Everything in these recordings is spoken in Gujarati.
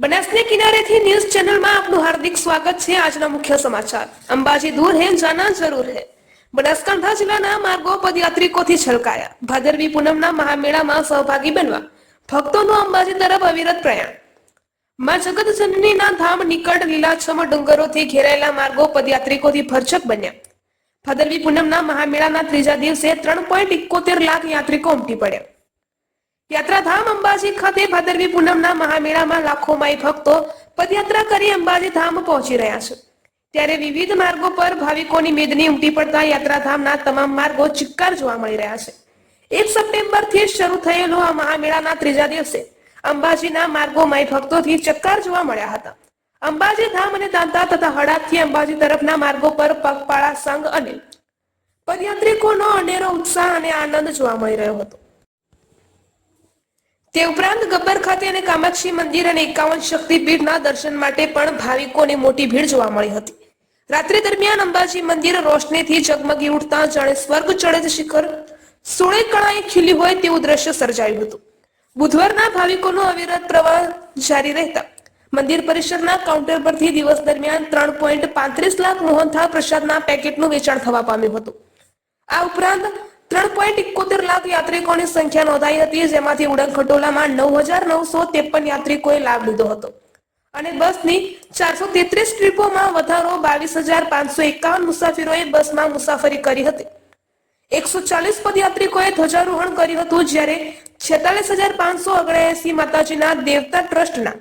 બનાસને કિનારેથી ન્યૂઝ ચેનલમાં આપનું હાર્દિક સ્વાગત છે. આજના મુખ્ય સમાચાર. અંબાજી દૂર હે, જાના જરૂર હે. બનાસકાંઠા જિલ્લાના માર્ગો પદયાત્રિકોથી છલકાયા. ભાદરવી પૂનમના મહામેળામાં સહભાગી બનવા. ભક્તોનું અંબાજી તરફ અવિરત પ્રયાણ. માં જગત જનનીના ધામ નિકટ લીલાછમ ડુંગરોથી ઘેરાયેલા માર્ગો પદયાત્રિકોથી ભરચક બન્યા. ભાદરવી પૂનમના મહામેળાના ત્રીજા દિવસે ત્રણ પોઈન્ટ ઇકોતેર લાખ યાત્રિકો ઉમટી પડ્યા. યાત્રાધામ અંબાજી ખાતે ભાદરવી પૂનમના મહામેળામાં લાખો માઈ ભક્તો પદયાત્રા કરી અંબાજી ધામ પહોંચી રહ્યા છે. ત્યારે વિવિધ માર્ગો પર ભાવિકોની મેદની ઉમટી પડતા યાત્રાધામના તમામ માર્ગો ચિક્કાર જોવા મળી રહ્યા છે. એક સપ્ટેમ્બરથી શરૂ થયેલો આ મહામેળાના ત્રીજા દિવસે અંબાજીના માર્ગો માઈ ભક્તોથી ચક્કાર જોવા મળ્યા હતા. અંબાજી ધામ અને દાંતા તથા હડાદથી અંબાજી તરફના માર્ગો પર પગપાળા સંઘ અને પદયાત્રિકોનો અનેરો ઉત્સાહ અને આનંદ જોવા મળી રહ્યો હતો. તે ઉપરાંત ગબ્બર ખાતે અને કામાક્ષી મંદિર અને એકાવન શક્તિપીઠના દર્શન માટે પણ ભાવિકોની મોટી ભીડ જોવા મળી હતી. રાત્રિ દરમિયાન અંબાજી મંદિર રોશનીથી ઝગમગી ઉઠતા જાણે સ્વર્ગ ચડે શિખર. સોળે કળાએ ખીલી હોય તેવું દ્રશ્ય સર્જાયું હતું. બુધવારના ભાવિકોનો અવિરત પ્રવાહ જારી રહેતા મંદિર પરિસરના કાઉન્ટર પરથી દિવસ દરમિયાન ત્રણ પોઈન્ટ પાંત્રીસ લાખ મોહનથાળ પ્રસાદના પેકેટનું વેચાણ થવા પામ્યું હતું. આ ઉપરાંત ત્રણ પોઈન્ટ ઇકોતેર લાખ યાત્રિકોની સંખ્યા નોંધાઈ હતી, જેમાંથી ઉડન ખટોલામાં નવ હજાર નવસો ત્રેપન યાત્રિકોએ લાભ લીધો હતો. અને બસની ચારસો તેત્રીસ ટ્રીપોમાં વધારો બાવીસ હજાર પાંચસો એકાવન મુસાફરોએ બસમાં મુસાફરી કરી હતી. એકસો ચાલીસ પદયાત્રિકોએ ધ્વજારોહણ કર્યું હતું, જ્યારે છેતાલીસ હજાર પાંચસો ઓગણએસી માતાજીના દેવતા ટ્રસ્ટના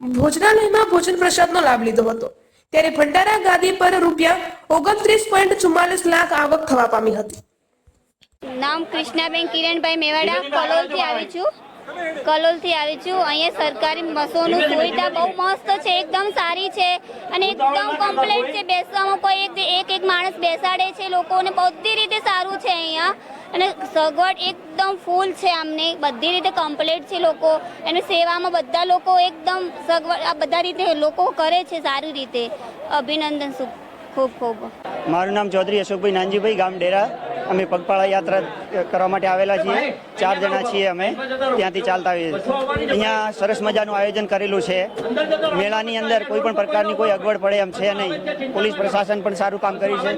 ભોજનાલયમાં ભોજન પ્રસાદનો લાભ લીધો હતો. ત્યારે ભંડારા ગાદી પર રૂપિયા ઓગણત્રીસ પોઈન્ટ ચુમ્માલીસ લાખ આવક થવા પામી હતી. નામ કૃષ્ણાબેન કિરણભાઈ મેવાડા. કલોલથી આવી છું. કલોલથી આવી છું. અહીંયા સરકારી બસોનું સુવિધા બહુ મસ્ત છે. એકદમ સારી છે અને એકદમ કમ્પ્લીટ છે. બેસવામાં કોઈ એક એક એક માણસ બેસાડે છે. લોકોને બધી રીતે સારું છે અહીંયા. અને સગવડ એકદમ ફૂલ છે આમને. બધી રીતે કમ્પ્લીટ છે લોકો. અને સેવામાં બધા લોકો એકદમ સગવડ, આ બધા રીતે લોકો કરે છે સારી રીતે. અભિનંદન, ખૂબ ખૂબ. મારું નામ ચૌધરી અશોકભાઈ નાનજીભાઈ ગામ ડેરા. અમે પગપાળા યાત્રા કરવા માટે આવેલા છીએ. ચાર જણા છીએ અમે. ત્યાંથી ચાલતા આવીએ અહીંયા સરસ મજાનું આયોજન કરેલું છે. મેળાની અંદર કોઈ પણ પ્રકારની કોઈ અગવડ પડે એમ છે નહીં. પોલીસ પ્રશાસન પણ સારું કામ કર્યું છે.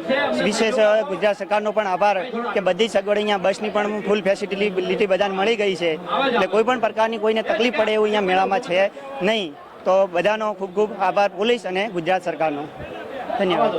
વિશેષ ગુજરાત સરકારનો પણ આભાર કે બધી સગવડ અહીંયા બસની પણ ફૂલ ફેસિલિટી બધાને મળી ગઈ છે. એટલે કોઈ પણ પ્રકારની કોઈને તકલીફ પડે એવું અહીંયા મેળામાં છે નહીં. તો બધાનો ખૂબ ખૂબ આભાર પોલીસ અને ગુજરાત સરકારનો. ધન્યવાદ.